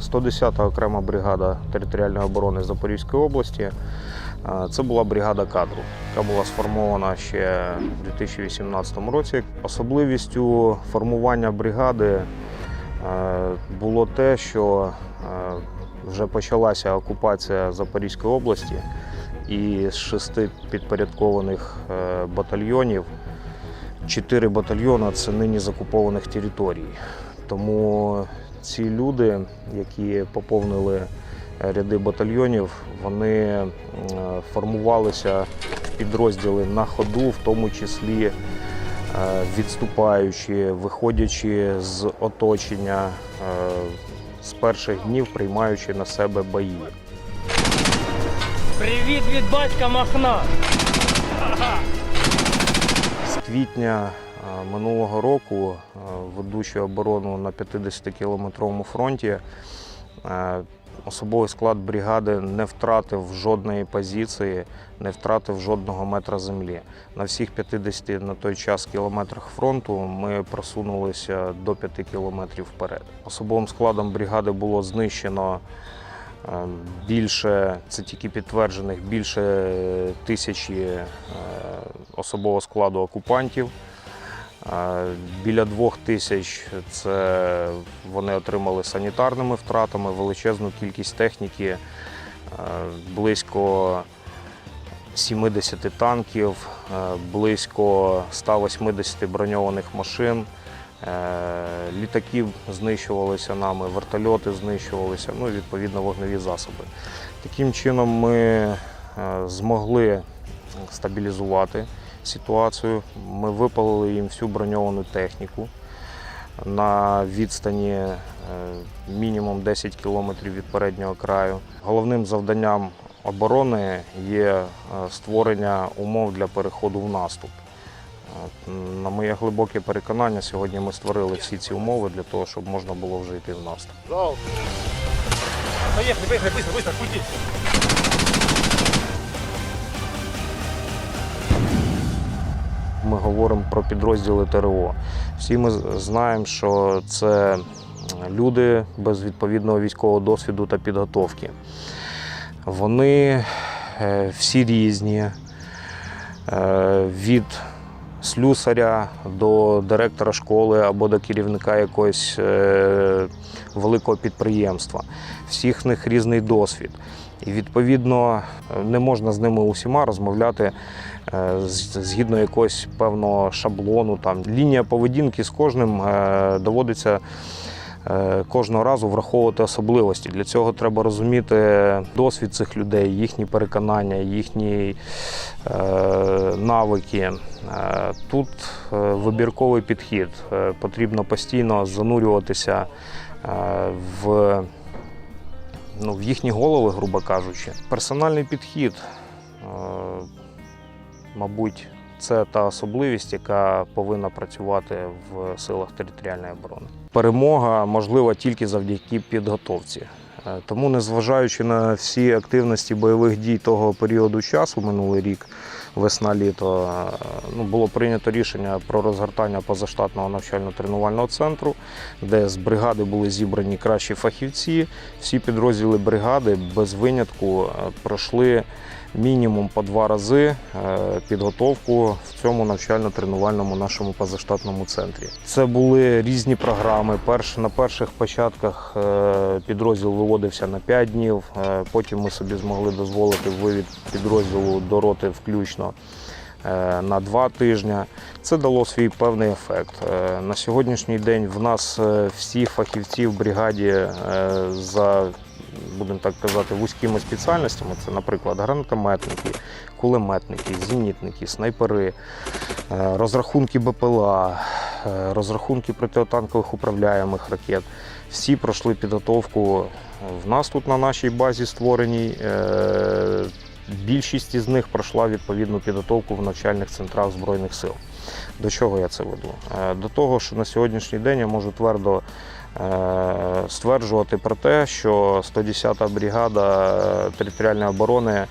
110-та окрема бригада територіальної оборони Запорізької області. Е, Це була бригада кадру, яка була сформована ще у 2018 році. Особливістю формування бригади е, було те, що е, вже почалася окупація Запорізької області, і з шести підпорядкованих батальйонів чотири батальйони це нині з окупованих територій. Тому ці люди, які поповнили ряди батальйонів, вони е, формувалися в підрозділи на ходу, в тому числі е, відступаючи, виходячи з оточення, е, з перших днів приймаючи на себе бої. Привіт від батька Махна. З квітня е, минулого року, е, ведучи оборону на 50-кілометровому фронті, е, особовий склад бригади не втратив жодної позиції, не втратив жодного метра землі. На всіх 50 на той час кілометрах фронту ми просунулися до 5 кілометрів вперед. Особовим складом бригади було знищено е, більше, це тільки підтверджених, більше тисячі особового складу окупантів. Біля двох тисяч це вони отримали санітарними втратами, величезну кількість техніки, е, близько 70 танків, е, близько 180 броньованих машин. Е, Літаків знищувалися нами, вертольоти знищувалися, ну і відповідно вогневі засоби. Таким чином ми змогли стабілізувати ситуацію. Ми випалили їм всю броньовану техніку на відстані е, мінімум 10 кілометрів від переднього краю. Головним завданням оборони є е, створення умов для переходу в наступ. Е, На моє глибоке переконання, сьогодні ми створили всі ці умови для того, щоб можна було вже йти в наступ. Поїхали, поїхали, быстро, быстро. Говоримо про підрозділи ТРО. Всі ми знаємо, що це люди без відповідного військового досвіду та підготовки. Вони е, всі різні. Е, Від слюсаря до директора школи або до керівника якогось е, великого підприємства. Всіх них різний досвід. І відповідно не можна з ними усіма розмовляти е, згідно якогось певного шаблону. Там лінія поведінки з кожним е, доводиться е, кожного разу враховувати особливості. Для цього треба розуміти досвід цих людей, їхні переконання, їхні е, навики. Тут вибірковий підхід. Потрібно постійно занурюватися в ну, в їхні голови, грубо кажучи. Персональний підхід, е, мабуть, це та особливість, яка повинна працювати в силах територіальної оборони. Перемога можлива тільки завдяки підготовці. Е, Тому, незважаючи на всі активності бойових дій того періоду часу, минулий рік, весна-літо, е, ну, було прийнято рішення про розгортання позаштатного навчально-тренувального центру, де з бригади були зібрані кращі фахівці. Всі підрозділи бригади без винятку е, пройшли мінімум по два рази е, підготовку в цьому навчально-тренувальному нашому позаштатному центрі. Це були різні програми. Перш, на перших початках е, підрозділ виводився на 5 днів, е, потім ми собі змогли дозволити вивід підрозділу до роти включно на два тижні. Це дало свій певний ефект. На сьогоднішній день в нас всі фахівці в бригаді за будемо так казати, вузькими спеціальностями. Це, наприклад, гранатометники, кулеметники, зенітники, снайпери, е, розрахунки БПЛА, е, розрахунки протитанкових управляємих ракет. Всі пройшли підготовку в нас тут на нашій базі створеній. Е, Більшість із них пройшла відповідну підготовку в навчальних центрах Збройних сил. До чого я це веду? До того, що на сьогоднішній день я можу твердо стверджувати про те, що 110-та бригада е, територіальної оборони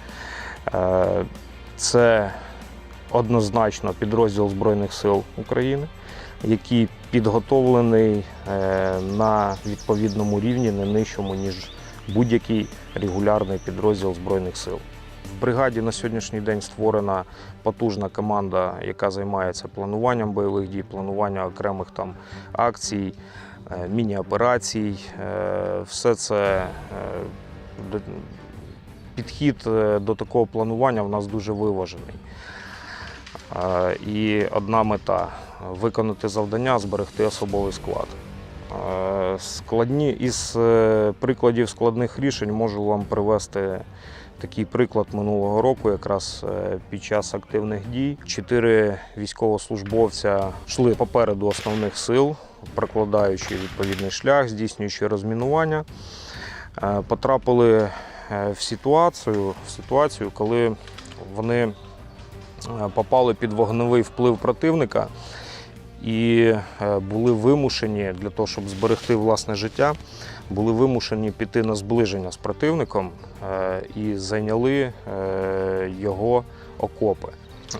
е, це однозначно підрозділ Збройних сил України, який підготовлений е, на відповідному рівні, не нижчому, ніж будь-який регулярний підрозділ Збройних сил. В бригаді на сьогоднішній день створена потужна команда, яка займається плануванням бойових дій, плануванням окремих там акцій, е, міні-операцій. Е, Все це е, підхід е, до такого планування в нас дуже виважений. Е, І одна мета виконати завдання, зберегти особовий склад. Е, Складні із е, прикладів складних рішень можу вам привести такий приклад минулого року, якраз е, під час активних дій. Чотири військовослужбовця йшли попереду основних сил, прокладаючи відповідний шлях, здійснюючи розмінування. Е, Потрапили е, в ситуацію, в ситуацію, коли вони е, попали під вогневий вплив противника і були вимушені для того, щоб зберегти власне життя, були вимушені піти на зближення з противником і зайняли його окопи.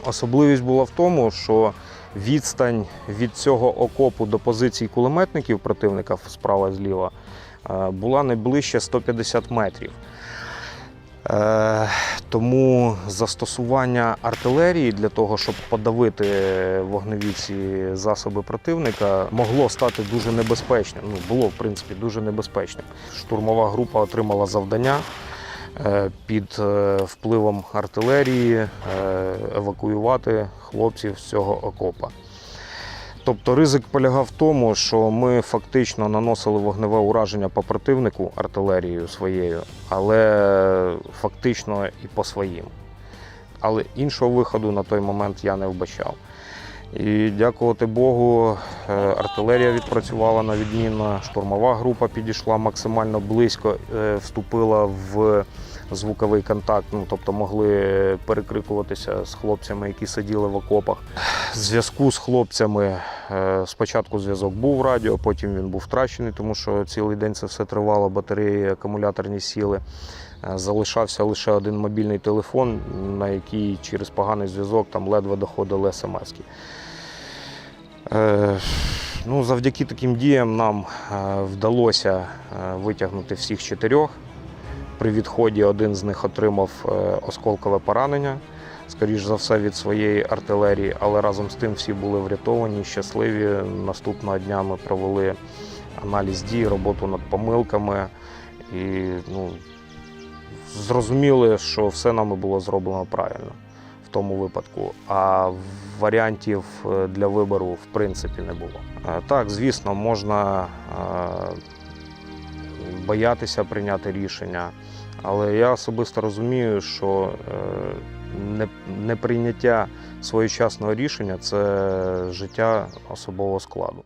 Особливість була в тому, що відстань від цього окопу до позицій кулеметників противника справа зліва е, була не ближче 150 метрів. Е, Тому застосування артилерії для того, щоб подавити вогневі ці засоби противника, могло стати дуже небезпечним. Ну, було, в принципі, дуже небезпечним. Штурмова група отримала завдання під е, впливом артилерії е, евакуювати хлопців з цього окопа. Тобто ризик полягав в тому, що ми фактично наносили вогневе ураження по противнику артилерією своєю, але фактично і по своїм. Але іншого виходу на той момент я не вбачав. І дякувати Богу, е, артилерія відпрацювала на відмінно, штурмова група підійшла максимально близько, е, вступила в звуковий контакт, ну, тобто могли перекрикуватися з хлопцями, які сиділи в окопах. Зв'язку з хлопцями е, спочатку зв'язок був радіо, потім він був втрачений, тому що цілий день це все тривало, батареї, акумуляторні сіли. Е, Залишався лише один мобільний телефон, на який через поганий зв'язок там ледве доходили смски. Е, ну, завдяки таким діям нам е, вдалося витягнути всіх чотирьох. При відході один з них отримав осколкове поранення, скоріш за все, від своєї артилерії, але разом з тим всі були врятовані, щасливі. Наступного дня ми провели аналіз дій, роботу над помилками і ну, зрозуміли, що все нами було зроблено правильно в тому випадку. А варіантів е, для вибору в принципі не було. Е, Так, звісно, можна е, боятися прийняти рішення, але я особисто розумію, що не- неприйняття своєчасного рішення це життя особового складу.